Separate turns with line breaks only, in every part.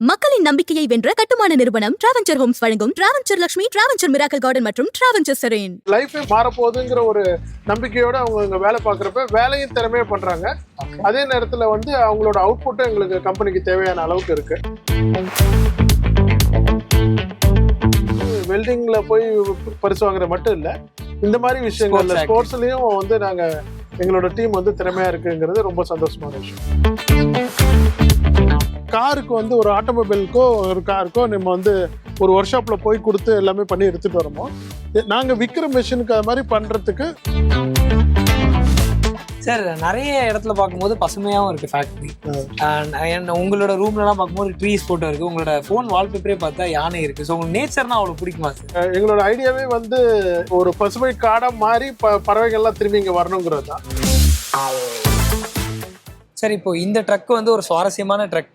மக்களின் நம்பிக்கையை வென்ற கட்டுமான நிறுவனம் டிராவஞ்சர் ஹோம்ஸ் வழங்கும் டிராவஞ்சர் லட்சுமி டிராவஞ்சர் மிராக்கல் கார்டன் மற்றும் டிராவஞ்சர் செரேன்
லைஃபே மாறப்போகுதுங்கிற ஒரு நம்பிக்கையோட அவங்க இங்க வேலை பார்க்குறப்ப வேலையும் திறமையா பண்றாங்க. அதே நேரத்துல வந்து அவங்களோட அவுட்புட்டும் எங்களுக்கு கம்பெனிக்கு தேவையான அளவுக்கு இருக்கு. வெல்டிங்ல போய் பரிசு வாங்குறது மட்டும் இல்ல இந்த மாதிரி விஷயங்கள்ல
Sports
ஸ்போர்ட்ஸ்லயும் வந்து நாங்க எங்களோட டீம் வந்து திறமையா இருக்குங்கிறது ரொம்ப சந்தோஷமான விஷயம். காருக்கு வந்து ஒரு ஆட்டோமொபைலுக்கோ ஒரு காருக்கோ நம்ம வந்து ஒரு ஒர்க் ஷாப்ல போய் கொடுத்து எல்லாமே பண்ணி எடுத்துட்டு வரோமோ நாங்க விற்கிற மிஷினுக்கு அது மாதிரி பண்றதுக்கு
சார் நிறைய இடத்துல பார்க்கும்போது பசுமையாவும் இருக்கு ஃபேக்டரி உங்களோட ரூம்லலாம் பார்க்கும்போது ட்ரீஸ் போட்டோ இருக்கு. உங்களோட ஃபோன் வால்பேப்பரே பார்த்தா யானை இருக்கு. ஸோ உங்களுக்கு நேச்சர்னா அவ்வளோ பிடிக்குமா சார்?
எங்களோட ஐடியாவே வந்து ஒரு பசுமை காடா மாறி ப பறவைகள்லாம் திரும்பி இங்க வரணுங்கிறது தான்
சார் இப்போ இந்த ட்ரக் வந்து ஒரு சுவாரஸ்யமான ட்ரக்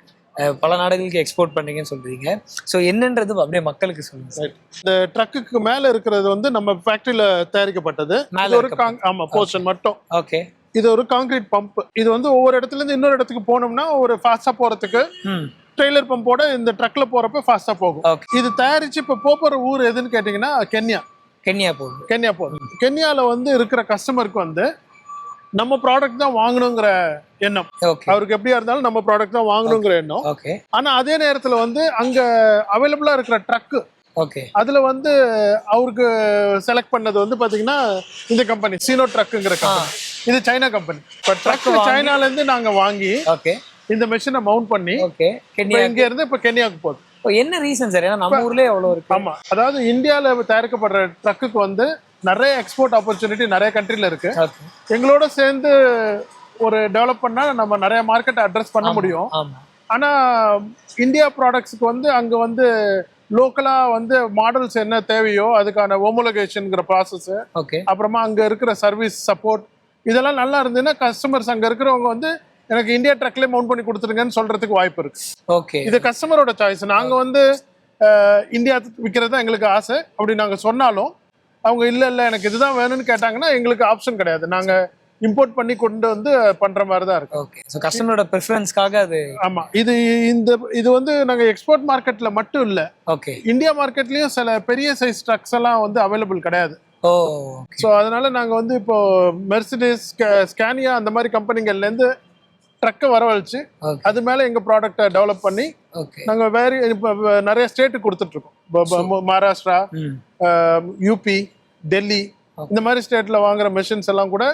பல நாடுகளுக்கு எக்ஸ்போர்ட் பண்றீங்கன்னு சொல்றீங்க. ஸோ என்னன்றது அப்படியே மக்களுக்கு சொல்லுங்க சார்
இந்த ட்ரக்குக்கு மேல இருக்கிறது வந்து நம்ம ஃபேக்டரியில தயாரிக்கப்பட்டது.
மேல
ஒரு காங்- ஆமா போர்ஷன் மட்டும்.
ஓகே
இது ஒரு காங்கிரீட் பம்ப் இது வந்து ஒவ்வொரு இடத்துல இருந்து இன்னொரு இடத்துக்கு போனோம்னா ஒரு ஃபாஸ்டா போறதுக்கு ட்ரெய்லர் பம்போட இந்த ட்ரக்ல போறப்ப ஃபாஸ்டா போகும். இது தயாரிச்சு இப்ப போற ஊர் எதுன்னு கேட்டீங்கன்னா கென்யா.
கென்யா போகுது.
கென்யா போகுது. கென்யால வந்து இருக்கிற கஸ்டமருக்கு வந்து நம்ம ப்ராடக்ட் தான் வாங்கணுங்கிற எண்ணம். அவருக்கு எப்படியா இருந்தாலும் நம்ம ப்ராடக்ட் தான் வாங்கணுங்கிற எண்ணம்.
ஓகே
ஆனா அதே நேரத்துல வந்து அங்க அவைலபிளா இருக்கிற ட்ரக்
ஓகே
அதுல வந்து அவருக்கு செலக்ட் பண்ணது வந்து பாத்தீங்கன்னா இந்த கம்பெனி சீனோ ட்ரக்குங்கிற கம்பெனி இது சைனா கம்பெனி இப்ப ட்ரக் சைனால இருந்து நாங்க வாங்கி
ஓகே
இந்த மெஷினை மவுண்ட் பண்ணி
ஓகே
இங்க இருந்து இப்ப கென்யாவுக்கு போகுது.
என்ன ரீசன் சார் ஏன்னா நம்ம ஊர்லயே அவ்வளோ இருக்கு?
ஆமா. அதாவது இந்தியால தயாரிக்கப்படுற ட்ரக்குக்கு வந்து நிறைய எக்ஸ்போர்ட் ஆப்பர்ச்சுனிட்டி நிறைய கண்ட்ரில இருக்கு. எங்களோட சேர்ந்து ஒரு டெவலப் பண்ணா நம்ம நிறைய மார்க்கெட்டை அட்ரஸ் பண்ண முடியும். ஆனா இந்தியா ப்ராடக்ட்ஸ்க்கு வந்து அங்க வந்து லோக்கலா வந்து மாடல்ஸ் என்ன தேவையோ அதுக்கான ஓமோலகேஷன்ங்கிற ப்ராசஸ்
ஓகே
அப்புறமா அங்க இருக்கிற சர்வீஸ் சப்போர்ட் இதெல்லாம் நல்லா இருந்ததுன்னா கஸ்டமர்ஸ் அங்க இருக்கிறவங்க வந்து எனக்கு இந்தியா ட்ரக்லேயே மவுண்ட் பண்ணி கொடுத்துருங்கன்னு சொல்றதுக்கு வாய்ப்பு இருக்கு.
ஓகே
இது கஸ்டமரோட சாய்ஸ் நாங்க வந்து இந்தியா விற்கிறது தான் எங்களுக்கு ஆசை. அப்படி நாங்க சொன்னாலும் அவங்க இல்ல இல்ல எனக்கு இதுதான் வேணும்னு கேட்டாங்கன்னா எங்களுக்கு ஆப்ஷன் கிடையாது. நாங்க இம்போர்ட் பண்ணி கொண்டு வந்து பண்ற மாதிரி தான் இருக்கு
ஓகே ஸோ கஸ்டமரோட ப்ரிஃபரன்ஸ்க்காக அது
ஆமா. இது இந்த இது வந்து நாங்க எக்ஸ்போர்ட் மார்க்கெட்ல மட்டும் இல்ல.
ஓகே
இந்தியா மார்க்கெட்லயும் சில பெரிய சைஸ் ட்ரக்ஸ் எல்லாம் வந்து அவைலபிள் கிடையாது.
ஓ
ஸோ அதனால நாங்க வந்து இப்போ மெர்சிடிஸ் ஸ்கேனியா அந்த மாதிரி கம்பெனிகள்ல இருந்து ட்ரக்கை வரவழைச்சு அது மேல எங்க ப்ராடக்ட்டை டெவலப் பண்ணி
ஓகே
நாங்க வேற இப்போ நிறைய ஸ்டேட்டுக்கு இப்போ மகாராஷ்டிரா யூபி டெல்லி இந்த மாதிரி ஸ்டேட்ல வாங்குற மெஷின்ஸ் எல்லாம் கூட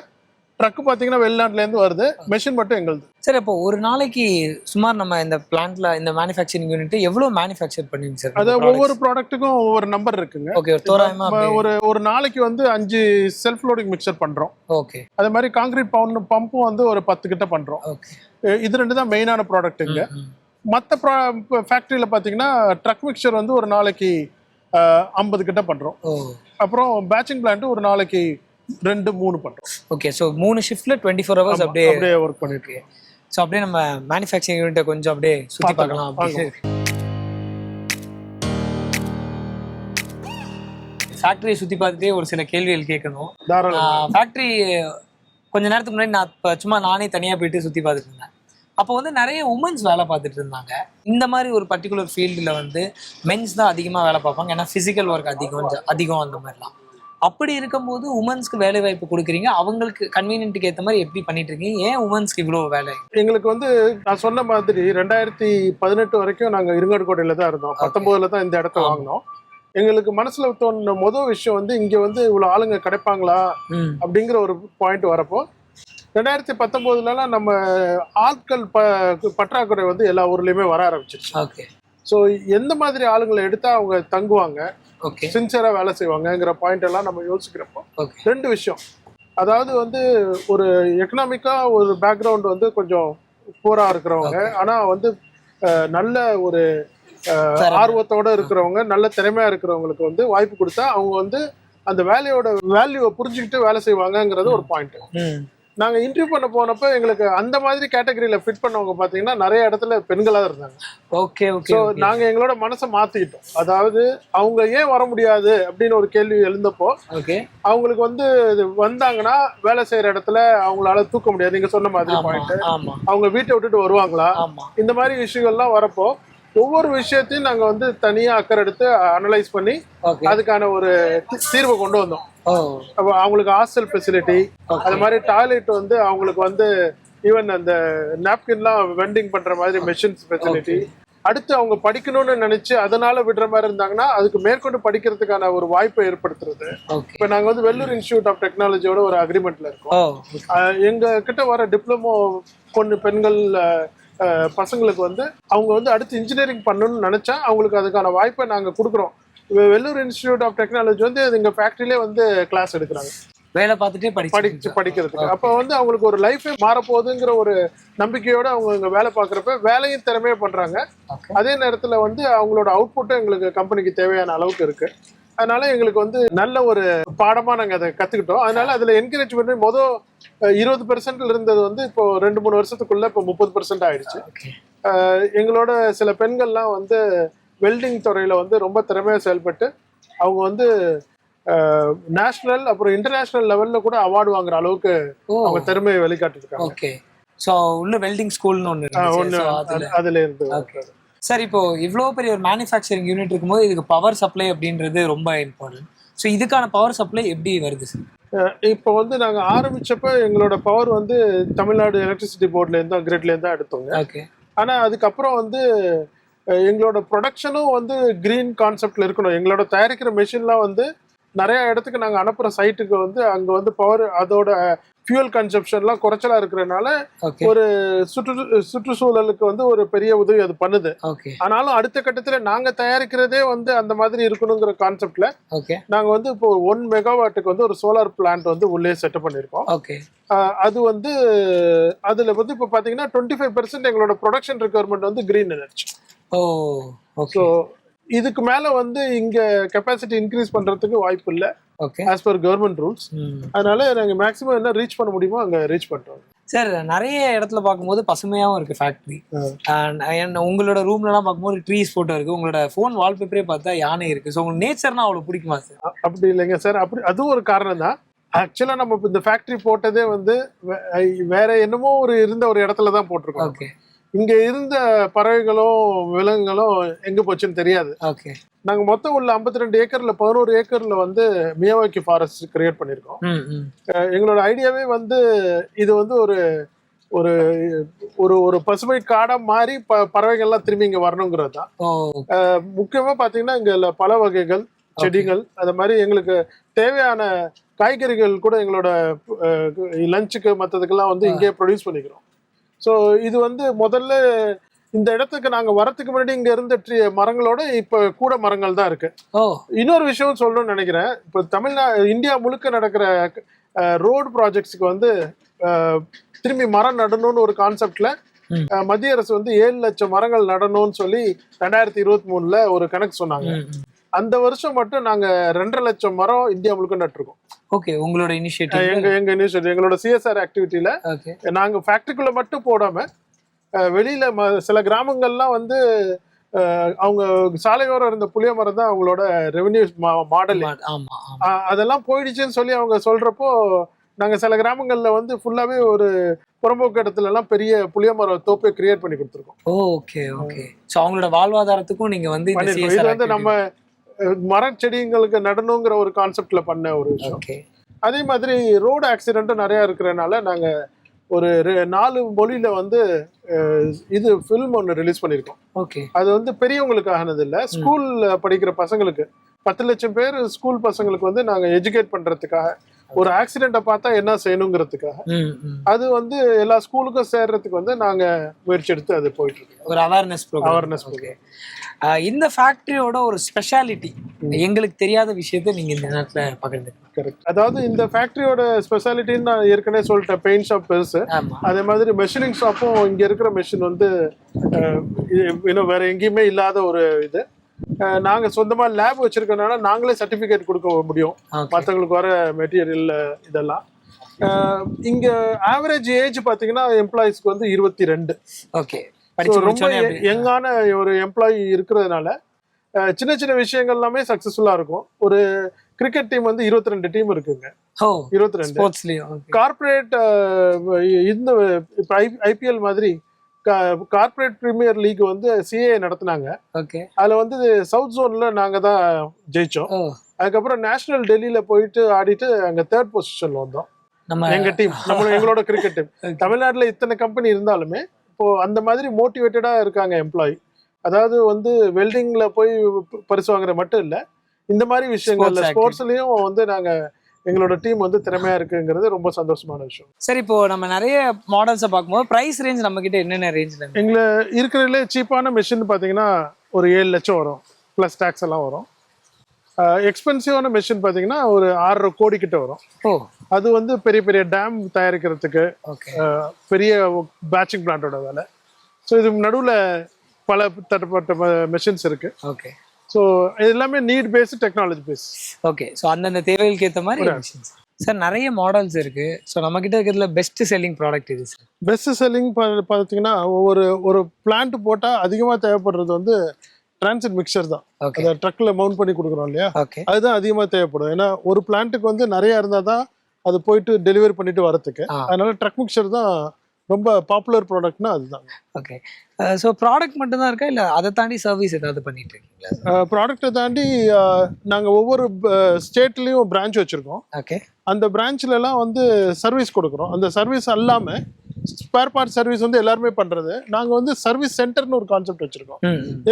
ட்ரக் பாத்தீங்கன்னா வெளிநாட்டுல இருந்து வருது. மெஷின் மட்டும் எங்களுது.
சார் இப்போ ஒரு நாளைக்கு சுமார் நம்ம இந்த பிளான்ட்ல இந்த மேனுஃபேக்சரிங் யூனிட் எவ்வளவு மேனுஃபேக்சர் பண்ணுவீங்க சார்
அது ஒவ்வொரு ப்ராடக்ட்டுக்கும் ஒவ்வொரு நம்பர் இருக்குங்க.
ஓகே ஒரு தோராயமா
நம்ம ஒரு ஒரு நாளைக்கு வந்து அஞ்சு செல்ஃப் லோடிங் மிக்சர் பண்றோம்.
ஓகே
அதே மாதிரி காங்கிரீட் பவுண்ட் பம்பும் வந்து ஒரு பத்து கிட்ட பண்றோம்.
ஓகே
இது ரெண்டு தான் மெயினான ப்ராடக்ட் இங்க. மற்ற ஃபேக்டரியில பாத்தீங்கன்னா ட்ரக் மிக்சர் வந்து ஒரு நாளைக்கு ஐம்பது கிட்ட பண்றோம்.
ஓ.
அப்புறம் பேட்சிங் பிளான்ட் ஒரு நாளைக்கு ரெண்டு மூணு பண்றோம்.
ஓகே ஸோ மூணு ஷிஃப்ட்ல டுவெண்ட்டி ஃபோர் ஹவர்ஸ் அப்படியே
அப்படியே ஒர்க் பண்ணிட்டு
ஸோ அப்படியே நம்ம மேனுஃபேக்சரிங் யூனிட்டை கொஞ்சம் அப்படியே சுற்றி பார்க்கலாம்
வாங்க.
அப்படி ஃபேக்டரியை சுற்றி பார்த்துட்டே ஒரு சில கேள்விகள் கேட்கணும். ஃபேக்ட்ரி கொஞ்ச நேரத்துக்கு முன்னாடி நான் இப்போ சும்மா நானே தனியாக போயிட்டு சுற்றி பார்த்துட்டு இருந்தேன். அப்போ வந்து நிறைய உமன்ஸ் வேலை பார்த்துட்டு இருந்தாங்க. இந்த மாதிரி ஒரு பர்டிகுலர் ஃபீல்டில் வந்து மென்ஸ் தான் அதிகமாக வேலை பார்ப்பாங்க. ஏன்னா ஃபிசிக்கல் ஒர்க் அதிகம் அதிகம் அந்த மாதிரிலாம். அப்படி இருக்கும்போது உமன்ஸ்க்கு வேலை வாய்ப்பு கொடுக்குறீங்க. அவங்களுக்கு கன்வீனியன்ட்டுக்கு ஏற்ற மாதிரி எப்படி பண்ணிட்டு இருக்கீங்க ஏன் உமன்ஸ்க்கு இவ்வளோ வேலை?
எங்களுக்கு வந்து நான் சொன்ன மாதிரி ரெண்டாயிரத்தி பதினெட்டு வரைக்கும் நாங்க இருங்கடுகோட்டையில தான் இருந்தோம். பத்தொன்பதுல தான் இந்த இடத்த வாங்கினோம். எங்களுக்கு மனசுல தோணுன முதல் விஷயம் வந்து இங்க வந்து இவ்வளவு ஆளுங்க கிடைப்பாங்களா? அப்படிங்கிற ஒரு பாயிண்ட் வரப்போ ரெண்டாயிரத்தி பத்தொன்பதுலலாம் நம்ம ஆட்கள் ப பற்றாக்குறை வந்து எல்லா ஊர்லயுமே வர ஆரம்பிச்சிருச்சு.
ஓகே
ஸோ எந்த மாதிரி ஆளுங்களை எடுத்தா அவங்க தங்குவாங்க?
ஓகே
வேலை செய்வாங்கங்கிற பாயிண்ட் எல்லாம் நம்ம யோசிக்கிறப்போ ரெண்டு விஷயம். அதாவது வந்து ஒரு எக்கனாமிக்கா ஒரு பேக்ரவுண்ட் வந்து கொஞ்சம் போரா இருக்கிறவங்க. ஆனா வந்து நல்ல ஒரு. ஆர்வத்தோட இருக்கிறவங்க நல்ல திறமையா இருக்கிறவங்களுக்கு வந்து வாய்ப்பு கொடுத்தா அவங்க வந்து அந்த வேலையோட வேல்யூவை புரிஞ்சுக்கிட்டு வேலை செய்வாங்கங்கிறது ஒரு பாயிண்ட்
ம்
நாங்க இன்டர்வியூ பண்ண போனப்ப எங்களுக்கு அந்த மாதிரி கேட்டகரியில ஃபிட் பண்ணவங்க பாத்தீங்கன்னா நிறைய இடத்துல பெண்களா தான் இருந்தாங்க
ஓகே ஓகே
ஸோ நாங்க எங்களோட மனசை மாத்திக்கிட்டோம். அதாவது அவங்க ஏன் வர முடியாது அப்படின்னு ஒரு கேள்வி எழுந்தப்போ
ஓகே
அவங்களுக்கு வந்து இது வந்தாங்கன்னா வேலை செய்யற இடத்துல அவங்களால தூக்க முடியாது. நீங்க சொன்ன மாதிரி பாயிண்ட்
ஆமா.
அவங்க வீட்டை விட்டுட்டு வருவாங்களா? இந்த மாதிரி விஷயங்கள்லாம் வரப்போ ஒவ்வொரு விஷயத்தையும் நாங்க வந்து தனியா அக்கறை எடுத்து அனலைஸ் பண்ணி அதுக்கான ஒரு தீர்வை கொண்டு வந்தோம். அப்போ அவங்களுக்கு ஹாஸ்டல் ஃபெசிலிட்டி அது மாதிரி டாய்லெட் வந்து அவங்களுக்கு வந்து ஈவன் அந்த நாப்கின்லாம் வெண்டிங் பண்ற மாதிரி மெஷின்ஸ் ஃபெசிலிட்டி அடுத்து அவங்க படிக்கணும்னு நினைச்சு அதனால விடுற மாதிரி இருந்தாங்கன்னா அதுக்கு மேற்கொண்டு படிக்கிறதுக்கான ஒரு வாய்ப்பை ஏற்படுத்துறது. இப்போ நாங்க வந்து வெள்ளூர் இன்ஸ்டியூட் ஆஃப் டெக்னாலஜியோட ஒரு அக்ரிமெண்ட்ல இருக்கோம். எங்க கிட்ட வர டிப்ளமோ பொண்ணு பெண்கள் பசங்களுக்கு வந்து அவங்க வந்து அடுத்து இன்ஜினியரிங் பண்ணணும்னு நினைச்சா அவங்களுக்கு அதுக்கான வாய்ப்பை நாங்க கொடுக்குறோம். வெள்ளூர் இன்ஸ்டியூட் ஆஃப் டெக்னாலஜி வந்து எங்க ஃபேக்டரியிலே வந்து கிளாஸ் எடுக்கிறாங்க.
வேலை பார்த்துட்டே படிச்சு
படிச்சு படிக்கிறதுக்கு. அப்போ வந்து அவங்களுக்கு ஒரு லைஃபே மாறப்போகுதுங்கிற ஒரு நம்பிக்கையோட அவங்க இங்க வேலை பார்க்குறப்ப வேலையும் திறமையா பண்றாங்க.
ஓகே
அதே நேரத்துல வந்து அவங்களோட அவுட்புட்டும் எங்களுக்கு கம்பெனிக்கு தேவையான அளவுக்கு இருக்கு. அதனால எங்களுக்கு வந்து நல்ல ஒரு பாடமா நாங்க அதை கத்துக்கிட்டோம். அதனால அதுல என்கரேஜ் பண்ணி மொதல் இருபது பெர்சென்ட்ல இருந்தது வந்து இப்போ ரெண்டு மூணு வருஷத்துக்குள்ள இப்போ முப்பது பெர்சென்ட் ஆயிடுச்சு. எங்களோட சில பெண்கள்லாம் வந்து வெல்டிங் துறையில வந்து ரொம்ப திறமையா செயல்பட்டு அவங்க வந்து நேஷனல் அப்புறம் இன்டர்நேஷனல் லெவல்ல கூட அவார்டு வாங்குற அளவுக்கு அவங்க திறமையை வெளிக்காட்டிருக்காங்க
ஓகே ஸோ உள்ள வெல்டிங் ஸ்கூல்னு ஒன்று அதுல
அது- அதுல. இருந்து
ஓகே சார் இப்போ இவ்வளோ பெரிய ஒரு மேனுஃபேக்சரிங் யூனிட் இருக்கும்போது இதுக்கு பவர் சப்ளை அப்படின்றது ரொம்ப இம்பார்ட்டன்ட் ஸோ இதுக்கான பவர் சப்ளை எப்படி வருது சார்
இப்போ வந்து நாங்க ஆரம்பிச்சப்ப எங்களோட பவர் வந்து தமிழ்நாடு எலக்ட்ரிசிட்டி போர்ட்ல இருந்து கிரிட்ல இருந்து எடுத்தோங்க.
ஓகே
ஆனா அதுக்கப்புறம் வந்து எங்களோட ப்ரொடக்ஷனும் வந்து கிரீன் கான்செப்ட்ல இருக்கணும். எங்களோட தயாரிக்கிற மெஷின்லாம் வந்து நிறைய இடத்துக்கு நாங்க அனுப்புற சைட்டுக்கு வந்து அங்க வந்து பவர் அதோட ஃபியூல் கன்சப்ஷன்லாம் குறைச்சலா இருக்கிறனால ஒரு சுற்று சுற்றுச்சூழலுக்கு வந்து ஒரு பெரிய உதவி அது பண்ணுது. ஆனாலும் அடுத்த கட்டத்துல நாங்க தயாரிக்கிறதே வந்து அந்த மாதிரி இருக்கணுங்கிற கான்செப்ட்ல
ஓகே
நாங்க வந்து இப்போ ஒன் மெகாவாட்டுக்கு வந்து ஒரு சோலார் பிளான்ட் வந்து உள்ளே செட்டப் பண்ணியிருக்கோம் அது வந்து அதுல வந்து இப்போ பாத்தீங்கன்னா டுவெண்ட்டி ஃபைவ் பெர்சென்ட் எங்களோட ப்ரொடக்ஷன் ரெக்குவயர்மெண்ட் வந்து கிரீன் எனர்ஜி
ஓ
ஸோ இதுக்கு மேல வந்து இங்க கெப்பாசிட்டி இன்க்ரீஸ் பண்றதுக்கு வாய்ப்பு இல்லை. ஆஸ் பர் கவர்மெண்ட் ரூல்ஸ் அதனால நாங்க மேக்ஸிமம் என்ன ரீச் பண்ண முடியுமோ அங்க ரீச் பண்றோம்.
சார் நிறைய இடத்துல பார்க்கும்போது பசுமையாகவும் இருக்கு ஃபேக்ட்ரி உங்களோட ரூம்லலாம் பார்க்கும்போது ட்ரீஸ் ஃபோட்டோ இருக்கு. உங்களோட ஃபோன் வால்பேப்பரே பார்த்தா யானை இருக்கு. ஸோ உங்களுக்கு நேச்சர்னா அவ்வளோ பிடிக்குமா சார்
அப்படி இல்லைங்க சார் அப்படி அதுவும் ஒரு காரணம் தான். ஆக்சுவலா நம்ம இந்த ஃபேக்டரி போட்டதே வந்து வேற என்னமோ ஒரு இருந்த ஒரு இடத்துல தான் போட்டிருக்கோம்.
ஓகே
இங்க இருந்த பறவைகளும் விலங்குகளும் எங்க போச்சுன்னு தெரியாது.
ஓகே.
நாங்க மொத்தம் உள்ள 52 ரெண்டு ஏக்கர்ல பதினோரு ஏக்கர்ல வந்து மியாவாக்கி ஃபாரஸ்ட் கிரியேட் பண்ணியிருக்கோம்.
ம் ம்.
அஹ் எங்களோட ஐடியாவே வந்து இது வந்து ஒரு ஒரு ஒரு ஒரு பசுமை காடா மாறி ப பறவைகள்லாம் திரும்பி இங்க வரணுங்கிறது தான். முக்கியமா பாத்தீங்கன்னா இங்க பல வகைகள் செடிகள் அது மாதிரி எங்களுக்கு தேவையான காய்கறிகள் கூட எங்களோட லஞ்சுக்கு மற்றதுக்கெல்லாம் வந்து இங்கே ப்ரொடியூஸ் பண்ணிக்கிறோம். ஸோ இது வந்து முதல்ல இந்த இடத்துக்கு நாங்க வரதுக்கு முன்னாடி இங்க இருந்த மரங்களோட இப்ப கூட மரங்கள் தான் இருக்கு. இன்னொரு விஷயம் சொல்லணும்னு நினைக்கிறேன். இப்போ தமிழ்நா இந்தியா முழுக்க நடக்கிற ரோடு ப்ராஜெக்ட்ஸ்க்கு வந்து திரும்பி மரம் நடணும்னு ஒரு கான்செப்ட்ல. மத்திய அரசு வந்து ஏழு லட்சம் மரங்கள் நடணும்னு சொல்லி ரெண்டாயிரத்தி இருபத்தி மூணுல ஒரு கணக்கு சொன்னாங்க. அந்த வருஷம் மட்டும் நாங்க ரெண்டரை லட்சம் மரம் இந்தியா முழுக்க நட்டிருக்கோம்.
ஓகே உங்களோட இனிஷியேட்டிவ்
எங்க எங்க நியூஸ் எங்களோட சிஎஸ்ஆர் ஆக்டிவிட்டியில நாங்க ஃபேக்டரிக்குள்ள மட்டும் போடாம வெளியில சில கிராமங்கள்லாம் வந்து அவங்க சாலையோரம் இருந்த புளிய மரம் தான் அவங்களோட ரெவென்யூ மாடல் அதெல்லாம் போயிடுச்சுன்னு சொல்லி அவங்க சொல்றப்போ நாங்க சில கிராமங்கள்ல வந்து ஃபுல்லாவே ஒரு புறம்போக்கு இடத்துல எல்லாம் பெரிய புளிய மரம் தோப்பை கிரியேட் பண்ணி கொடுத்துருக்கோம்.
Okay okay. ஸோ அவங்களோட வாழ்வாதாரத்துக்கும் நீங்க வந்து
இது வந்து நம்ம மரச்செடிங்களுக்கு நடணுங்கிற ஒரு கான்செப்ட்ல பண்ண ஒரு விஷயம். அதே மாதிரி ரோடு ஆக்சிடென்ட்டும் நிறைய இருக்கிறனால நாங்க ஒரு நாலு மொழியில வந்து இது ஃபில்ம் ஒன்று ரிலீஸ் பண்ணியிருக்கோம்
ஓகே
அது வந்து பெரியவங்களுக்கு ஆனது இல்ல ஸ்கூல்ல படிக்கிற பசங்களுக்கு. பத்து லட்சம் பேர் ஸ்கூல் பசங்களுக்கு வந்து நாங்க எஜுகேட் பண்றதுக்காக ஒரு ஆக்சிடென்ட்டை பார்த்தா என்ன செய்யணுங்கிறதுக்காக. அது வந்து எல்லா ஸ்கூலுக்கும் சேர்றதுக்கு வந்து நாங்க முயற்சி எடுத்து அது போயிட்டு இருக்கோம்
ஒரு அவேர்னஸ்
அவேர்னஸ்
இந்த ஃபேக்டரியோட ஒரு ஸ்பெஷாலிட்டி எங்களுக்கு தெரியாத விஷயத்தை நீங்க இந்த நேரத்துல பகிர்ந்து
கரெக்ட் அதாவது இந்த ஃபேக்டரியோட ஸ்பெஷாலிட்டின்னு நான் ஏற்கனவே சொல்லிட்டேன் பெயிண்ட் ஷாப் பெருசு. அதே மாதிரி மெஷினிங் ஷாப்பும் இங்க இருக்கிற மெஷின் வந்து இன்னும் வேற எங்கேயுமே இல்லாத ஒரு இது. நாங்க சொந்தமா லேப் வச்சிருக்கனால நாங்களே சர்டிபிகேட் கொடுக்க முடியும். மற்றவங்களுக்கு வர மெட்டீரியல் இதெல்லாம். இங்க ஆவரேஜ் ஏஜ் பாத்தீங்கன்னா எம்ப்ளாயிஸ்க்கு வந்து இருபத்தி ரெண்டு
ஓகே
ரொம்ப யங்கான ஒரு எம்ப்ளாயி இருக்கிறதுனால சின்ன சின்ன விஷயங்கள் எல்லாமே சக்சஸ்ஃபுல்லா இருக்கும். ஒரு கிரிக்கெட் டீம் வந்து இருபத்தி ரெண்டு டீம் இருக்குங்க இருபத்தி ரெண்டு கார்பரேட் இந்த இப்போ ஐபிஎல் மாதிரி கார்ப்பரேட் பிரீமியர் லீக் வந்து சிஏ நடத்துனாங்க.
ஓகே
அதுல வந்து சவுத் ஜோன்ல நாங்க தான் ஜெயிச்சோம்.
ஓ.
அதுக்கப்புறம் நேஷனல் டெல்லியில போயிட்டு ஆடிட்டு அங்க தேர்ட் பொசிஷன்ல வந்தோம்.
நம்ம
எங்க டீம் நம்ம எங்களோட கிரிக்கெட் டீம் தமிழ்நாட்டுல இத்தனை கம்பெனி இருந்தாலுமே இப்போ அந்த மாதிரி மோட்டிவேட்டடா இருக்காங்க எம்ப்ளாயி அதாவது வந்து வெல்டிங்ல போய் பரிசு வாங்குற மட்டும் இல்ல இந்த மாதிரி விஷயங்கள்ல. ஸ்போர்ட்ஸ்லயும் வந்து நாங்க எங்களோட டீம் வந்து திறமையா இருக்குங்கிறது ரொம்ப சந்தோஷமான விஷயம்.
சரி இப்போ நம்ம நிறைய மாடல்ஸை பார்க்கும்போது பிரைஸ் ரேஞ்ச் நம்ம கிட்ட என்னென்ன ரேஞ்சில்
எங்களை இருக்கிறதுல சீப்பான மிஷின் பார்த்தீங்கன்னா ஒரு ஏழு லட்சம் வரும். ப்ளஸ் டேக்ஸ் எல்லாம் வரும். எக்ஸ்பென்சிவான மிஷின் பார்த்தீங்கன்னா ஒரு ஆறரை கோடி கிட்ட வரும்.
ஓ.
அது வந்து பெரிய பெரிய டேம் தயாரிக்கிறதுக்கு பெரிய பேட்சிங் பிளான்ட்டோட வேலை. ஸோ இது நடுவில் பல தரப்பட்ட மெஷின்ஸ் இருக்கு.
ஓகே
ஸோ இது எல்லாமே need based technology base
okay so அந்தந்த தேவைகளுக்கு ஏற்ற மாதிரி சார் நிறைய மாடல்ஸ் இருக்கு. ஸோ நம்ம கிட்ட இருக்கிறதுல பெஸ்ட் செல்லிங் ப்ராடக்ட் இது சார்
பெஸ்ட் செல்லிங் பார்த்தீங்கன்னா ஒரு ஒரு பிளான்ட் போட்டால் அதிகமாக தேவைப்படுறது வந்து டிரான்சிட் மிக்சர் தான். அதை ட்ரக்கில் மவுண்ட் பண்ணி கொடுக்குறோம் இல்லையா?
ஓகே
அதுதான் அதிகமாக தேவைப்படும். ஏன்னா ஒரு பிளான்ட்டுக்கு வந்து நிறைய இருந்தால் தான் அது போயிட்டு டெலிவரி பண்ணிட்டு வரதுக்கு. அதனால ட்ரக் மிக்சர் தான் ரொம்ப பாப்புலர் ப்ராடக்ட்னா அதுதான்.
ஓகே ஸோ ப்ராடக்ட் மட்டும் தான் இருக்கா? இல்லை அதை தாண்டி சர்வீஸ் ஏதாவது பண்ணிட்டு இருக்கீங்களா?
ப்ராடக்ட்டை தாண்டி நாங்கள் ஒவ்வொரு ஸ்டேட்லேயும் பிரான்ச் வச்சுருக்கோம்.
ஓகே
அந்த பிரான்ச்லலாம் வந்து சர்வீஸ் கொடுக்குறோம். அந்த சர்வீஸ் அல்லாமல் ஸ்பேர் பார்ட் சர்வீஸ் வந்து எல்லாருமே பண்ணுறது நாங்கள் வந்து சர்வீஸ் சென்டர்னு ஒரு கான்செப்ட் வச்சுருக்கோம்.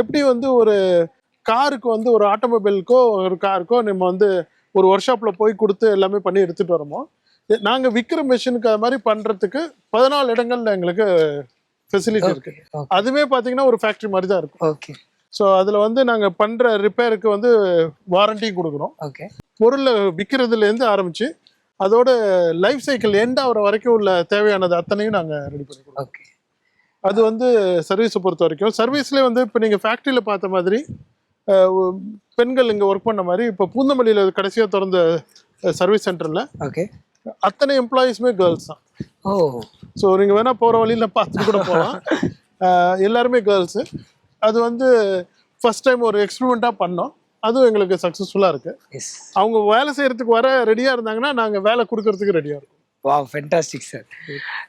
எப்படி வந்து ஒரு காருக்கு வந்து ஒரு ஆட்டோமொபைலுக்கோ ஒரு காருக்கோ நம்ம வந்து ஒரு ஒர்க் ஷாப்பில் போய் கொடுத்து எல்லாமே பண்ணி எடுத்துகிட்டு வரோமோ எ- நாங்க விற்கிற மிஷினுக்கு அது மாதிரி பண்றதுக்கு பதினாலு இடங்கள்ல எங்களுக்கு ஃபெசிலிட்டி இருக்கு. அதுவே பார்த்தீங்கன்னா ஒரு ஃபேக்ட்ரி மாதிரி தான் இருக்கும்.
ஓகே
ஸோ அதில் வந்து நாங்கள் பண்ணுற ரிப்பேருக்கு வந்து வாரண்டி கொடுக்குறோம்.
ஓகே
பொருளை விற்கிறதுலேருந்து ஆரம்பிச்சு அதோட லைஃப் சைக்கிள் எண்ட் ஆகிற வரைக்கும் உள்ள தேவையானது அத்தனையும் நாங்கள் ரெடி பண்ணி கொடுக்குறோம்.
ஓகே
அது வந்து சர்வீஸை பொறுத்த வரைக்கும். சர்வீஸ்லேயே வந்து இப்போ நீங்கள் ஃபேக்ட்ரியில் பார்த்த மாதிரி பெண்கள் இங்கே ஒர்க் பண்ண மாதிரி இப்போ பூந்தமல்லியில் கடைசியாக திறந்த சர்வீஸ் சென்டரில்
ஓகே
அத்தனை எம்ப்ளாயீஸுமே கேர்ள்ஸ் தான்.
ஓ.
ஸோ நீங்கள் வேணால் போகிற வழியில் பார்த்துட்டு கூட போகலாம் எல்லாருமே கேர்ள்ஸு அது வந்து ஃபர்ஸ்ட் டைம் ஒரு எக்ஸ்பெரிமெண்ட்டாக பண்ணோம். அதுவும் எங்களுக்கு சக்ஸஸ்ஃபுல்லாக இருக்குது அவங்க வேலை செய்கிறதுக்கு வர ரெடியாக இருந்தாங்கன்னா நாங்கள் வேலை கொடுக்கறதுக்கு ரெடியாக இருக்கோம்.
வா ஃபென்டாஸ்டிக் சார்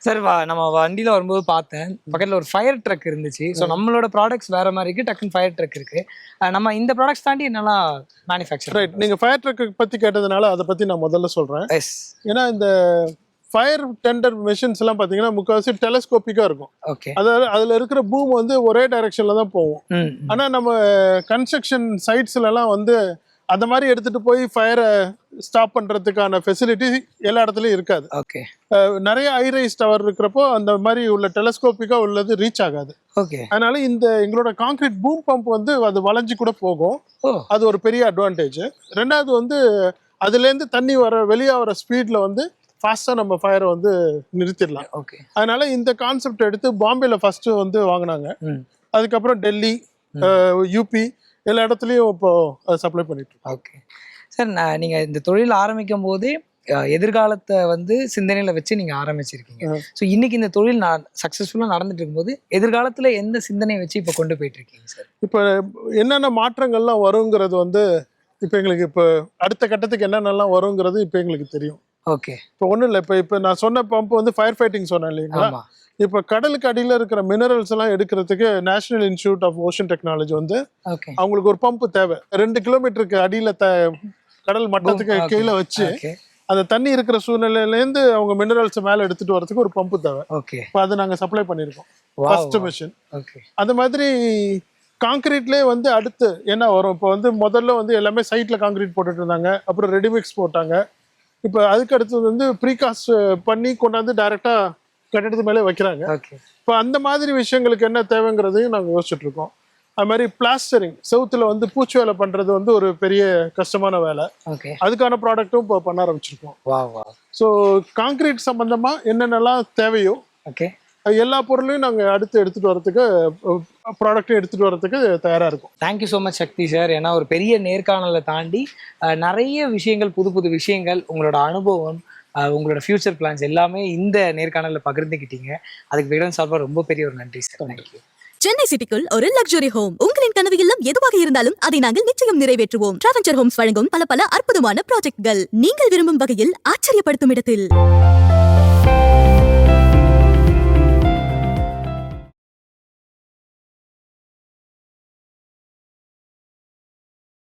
சார் வா நம்ம வண்டியில் வரும்போது பார்த்தேன். பக்கத்தில் ஒரு ஃபயர் ட்ரக் இருந்துச்சு. ஸோ நம்மளோட ப்ராடக்ட்ஸ் வேற மாதிரி இருக்கு. டக்குன்னு ஃபயர் ட்ரக் இருக்கு. அஹ் நம்ம இந்த ப்ராடக்ட்ஸ் தாண்டி என்னெல்லாம் மேனுஃபேக்சர்
ரைட் நீங்கள் ஃபயர் ட்ரக்கை பற்றி கேட்டதுனால அதை பற்றி நான் முதல்ல சொல்கிறேன்
எஸ்
ஏன்னா இந்த ஃபயர் டெண்டர் மெஷின்ஸ் எல்லாம் பார்த்தீங்கன்னா முக்கால்வாசி டெலஸ்கோப்பிக்காக இருக்கும்.
ஓகே
அதாவது அதில் இருக்கிற பூம் வந்து ஒரே டைரக்ஷனில் தான் போகும். ஆனால் நம்ம கன்ஸ்ட்ரக்ஷன் சைட்ஸ்லலாம் வந்து அந்த மாதிரி எடுத்துகிட்டு போய் ஃபயரை ஸ்டாப் பண்ணுறதுக்கான ஃபெசிலிட்டி எல்லா இடத்துலையும் இருக்காது.
ஓகே
நிறைய ஐரைஸ் டவர் இருக்கிறப்போ அந்த மாதிரி உள்ள டெலஸ்கோப்பிக்காக உள்ளது ரீச் ஆகாது.
ஓகே
அதனால இந்த எங்களோட கான்கிரீட் பூம் பம்ப் வந்து அது வளைஞ்சு கூட போகும். அது ஒரு பெரிய அட்வான்டேஜ் ரெண்டாவது வந்து அதுலேருந்து தண்ணி வர வெளியாகிற ஸ்பீடில் வந்து ஃபாஸ்ட்டாக நம்ம ஃபயரை வந்து நிறுத்திடலாம்.
ஓகே
அதனால இந்த கான்செப்ட் எடுத்து பாம்பேல ஃபர்ஸ்ட் வந்து வாங்கினாங்க. அதுக்கப்புறம் டெல்லி யூபி எல்லா இடத்துலையும் இப்போ சப்ளை பண்ணிட்டு
ஓகே சார் நான் நீங்கள் இந்த தொழில் ஆரம்பிக்கும் போதே எதிர்காலத்தை வந்து சிந்தனையில் வச்சு நீங்கள் ஆரம்பிச்சிருக்கீங்க. ஸோ இன்னைக்கு இந்த தொழில் நான் சக்ஸஸ்ஃபுல்லாக நடந்துட்டு இருக்கும்போது எதிர்காலத்தில் எந்த சிந்தனையை வச்சு இப்போ கொண்டு போயிட்டு இருக்கீங்க சார்
இப்போ என்னென்ன மாற்றங்கள்லாம் வருங்கிறது வந்து இப்போ எங்களுக்கு இப்போ அடுத்த கட்டத்துக்கு என்னென்னலாம் வருங்கிறது இப்போ எங்களுக்கு தெரியும்.
ஓகே.
இப்போ ஒன்றும் இல்லை. இப்போ இப்போ நான் சொன்ன பம்ப் வந்து ஃபயர் ஃபைட்டிங் சொன்னேன் இல்லைங்களா? இப்போ கடலுக்கு அடியில் இருக்கிற மினரல்ஸ் எல்லாம் எடுக்கிறதுக்கு national institute of ocean technology வந்து அவங்களுக்கு ஒரு பம்ப் தேவை. ரெண்டு கிலோமீட்டருக்கு அடியில் த கடல் மட்டத்துக்கு. கீழே வச்சு அந்த தண்ணி இருக்கிற சூழ்நிலையிலேருந்து அவங்க மினரல்ஸ் மேலே எடுத்துட்டு வரதுக்கு ஒரு பம்ப் தேவை.
ஓகே
இப்போ அதை நாங்கள் சப்ளை பண்ணியிருக்கோம். ஃபர்ஸ்ட். மிஷின்
ஓகே
அந்த மாதிரி காங்கிரீட்லேயே வந்து அடுத்து என்ன வரும்? இப்போ வந்து முதல்ல வந்து எல்லாமே சைட்டில் காங்கிரீட் போட்டுட்டு இருந்தாங்க. அப்புறம் ரெடிமிக்ஸ் போட்டாங்க. இப்போ அதுக்கு அடுத்தது வந்து ப்ரீகாஸ்ட் பண்ணி கொண்டாந்து டைரெக்டாக கட்டிடத்து மேலே வைக்கிறாங்க. இப்போ அந்த மாதிரி விஷயங்களுக்கு என்ன தேவைங்கிறதையும் நாங்கள் யோசிச்சுட்டு இருக்கோம் அது மாதிரி பிளாஸ்டரிங் செவுத்துல வந்து பூச்சி வேலை பண்ணுறது வந்து ஒரு பெரிய கஷ்டமான வேலை. அதுக்கான ப்ராடக்ட்டும் இப்போ பண்ண ஆரம்பிச்சிருக்கோம்.
வா வா
ஸோ காங்கிரீட் சம்பந்தமாக என்னென்னலாம் தேவையோ
ஓகே
எல்லா பொருளையும் நாங்கள் அடுத்து எடுத்துகிட்டு வரதுக்கு ப்ராடக்ட்டும் எடுத்துகிட்டு வரதுக்கு தயாராக இருக்கும்.
Thank you so much Shakti sir ஏன்னா ஒரு பெரிய நேர்காணலை தாண்டி நிறைய விஷயங்கள் புது புது விஷயங்கள் உங்களோட அனுபவம் உங்களோட ஃபியூச்சர் பிளான்ஸ் எல்லாமே இந்த நேர்காணலில் பகிர்ந்துக்கிட்டீங்க அதுக்கு விகடன் சார்பாக ரொம்ப பெரிய ஒரு நன்றி சார் தேங்க்யூ
சென்னை சிட்டிக்குள் ஒரு லக்ஸுரி ஹோம் உங்களின் கனவு இல்லம் எதுவாக இருந்தாலும் அதை நாங்கள் நிச்சயம் நிறைவேற்றுவோம். டிராவன்ச்சர் ஹோம்ஸ் வழங்கும் பல பல அற்புதமான ப்ராஜெக்ட்கள் நீங்கள் விரும்பும் வகையில் ஆச்சரியப்படுத்தும் இடத்தில்.